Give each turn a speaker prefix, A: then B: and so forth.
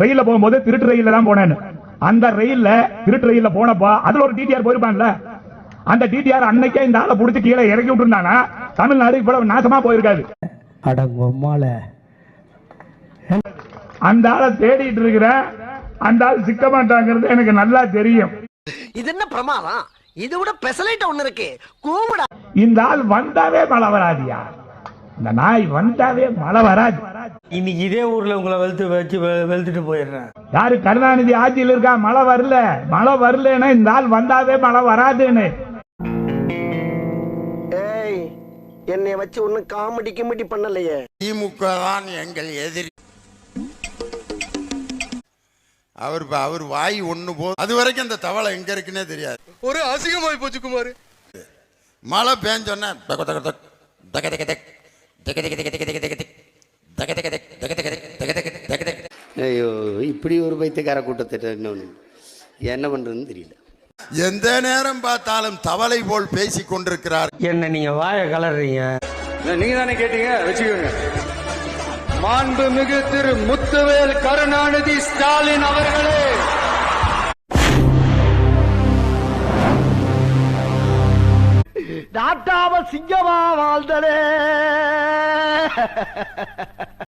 A: ரயில்ல போகும்போது திருட்டு ரயில்ல தான் போனேன்னு. அந்த ரயில்ல திருட்டு ரயில்ல போனப்போ அதுல ஒரு டிடிஆர் போயிருப்பான்ல. அந்த டிடிஆர் அன்னைக்கே இந்த ஆளை புடிச்சு கீழே இறக்கி விட்டுருந்தானா? தமிழ்நாடு இவ்வளவு நாசமா போயிருக்காது.
B: அடங்கொம்மால
A: அந்த ஆளை தேடிட்டு இருக்கிற அந்த ஆள் சிக்க மாட்டாங்கிறது எனக்கு நல்லா தெரியும்.
C: இது என்ன பிரமாதம்? இது விட பெசலைட் ஒண்ணு இருக்கு. கூவுடா.
A: இந்த ஆள் வந்தாவே மழை வராதியா? இந்த நாய் வந்தாவே மழை வராது.
B: இன்னைக்கு இதே ஊர்ல உங்களை வெளுத்து வச்சு வெளுத்துட்டு போயிடுறேன்.
A: யாரு கருணாநிதி ஆட்சியில் இருக்கா? மழை வரல. மழை வரலன்னா இந்த ஆள் வந்தாவே மழை வராதுன்னு.
C: ஏய் என்னைய வச்சு ஒன்னும் காமெடி கிமெடி பண்ணலையே.
D: திமுக தான் எங்கள் எதிரி. அவர் அவர் வாய் ஒண்ணு போ அது வரைக்கும் அந்த தவளை எங்க இருக்குன்னே தெரியாது.
E: ஒரு அசிங்கமாய் போச்சு குமார்.
D: மழை பேஞ்சோன்னே
F: ஐயோ இப்படி ஒரு பைத்தியக்கார கூட்டத்திட்ட இன்னொன்று என்ன பண்ணுறதுன்னு தெரியல.
D: எந்த நேரம் பார்த்தாலும் தவளை போல் பேசிக் கொண்டிருக்கிறார்.
B: என்ன நீங்க வாய கலர்றீங்க?
E: நீங்க தானே கேட்டீங்க? வச்சுக்கோங்க மாண்புமிகு திரு முத்துவேல் கருணாநிதி ஸ்டாலின் அவர்களே!
C: டாட்டாவ சிங்கமா வாழ்ந்தனே